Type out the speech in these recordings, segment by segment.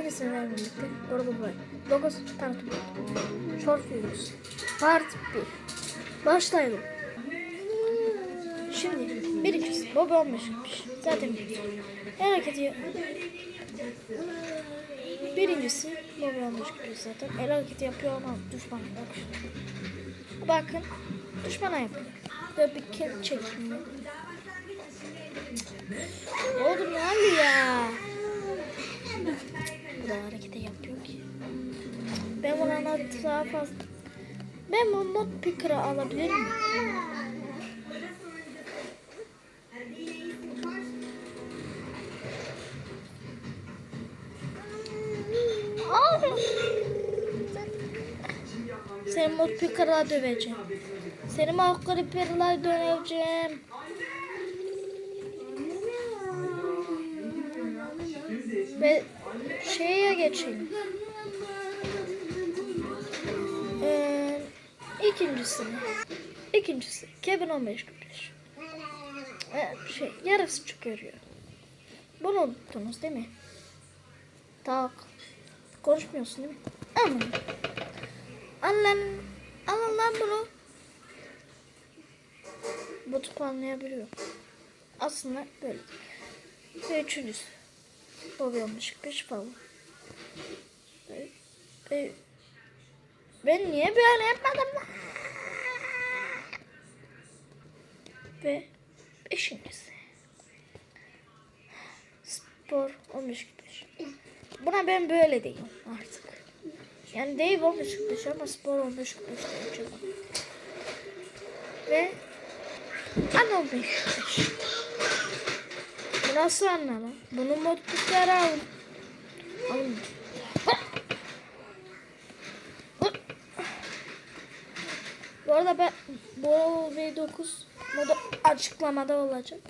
Bugün sizlerle birlikte Doğru Boy 9 tanıtım Short Videos Part 1 Başlayalım. Şimdi birincisi Bobby 15 yapmış Zaten biliyorsun Her hareketi Birincisi Bobby 15 yapıyor zaten. El hareketi yapıyor ama düşmana bak Bakın Düşmana yapıyor. Böyle bir kill çekmiyor Oğlum ne ya? Bu da hareketi yapıyor ki. Ben anlatıp daha fazla... Ben bu mod picker'ı alabilir miyim? Seni mod picker'la döveceğim. Seni mod creeper'la döveceğim. Ve şeye geçelim. Ee, ikincisi. İkincisi. Kevin 15 45. Ee, şey, yarısı çıkarıyor. Bunu unuttunuz değil mi? Tak. Konuşmuyorsun değil mi? Aman. Al lan. Bunu. Botu anlayabiliyor. Aslında böyle. Ve üçüncüsü. Falan. E, e, ben niye böyle yapmadım? Ve beşincisi. Spor olmuş kış. Buna ben böyle diyeyim artık. Yani değil olmuş kış ama spor olmuş diyeceğim. Ve an olmuş nasıl anlamı? Bunu modluklara al. Alın. Bu arada ben bu V9 modu açıklamada olacak.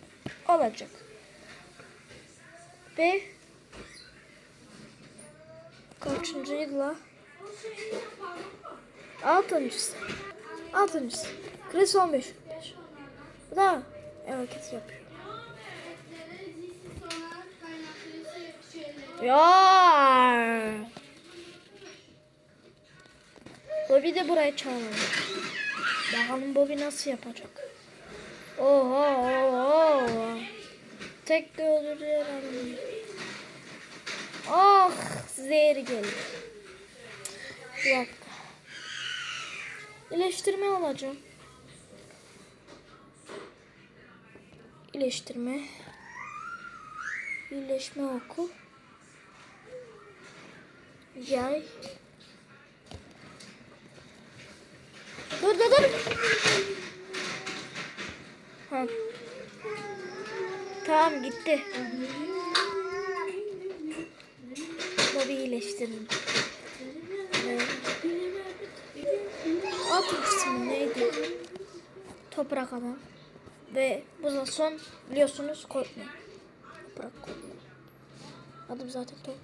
Olacak. Ve kaçıncıydı la? Altıncısı. Altıncısı. Chris 15. Bu da hareket yapıyor. Ya. Bobby de buraya çağırıyor. Bakalım Bobby nasıl yapacak. Oha oha. Tek de öldürüyor adamı. Ah zehir gelir. Bir dakika. İyileştirme alacağım. İyileştirme. İyileşme oku. Yay. Dur dur dur. Ha. Tamam gitti. Bobby iyileştirdim. Evet. Alt ismi neydi? Toprak adam. Ve bu da son biliyorsunuz korkmayın. Toprak korkmayın. Adım zaten top.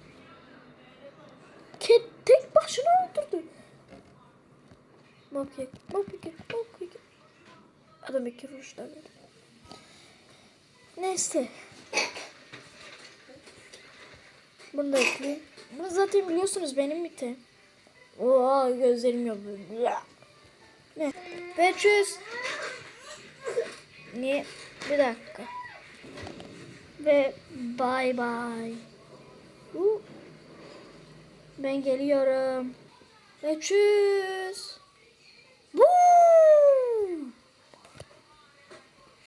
Ket tek başına öldürdü. Mob kick, mob kick, mob kick. Adam iki vuruşlar verdi. Neyse. Bunu da ekleyeyim. Bunu zaten biliyorsunuz benim item. Oha gözlerim yok. Ne? Betçüz. Niye? Bir dakika. Ve bye bye. Ben geliyorum. Betçüz. Woo!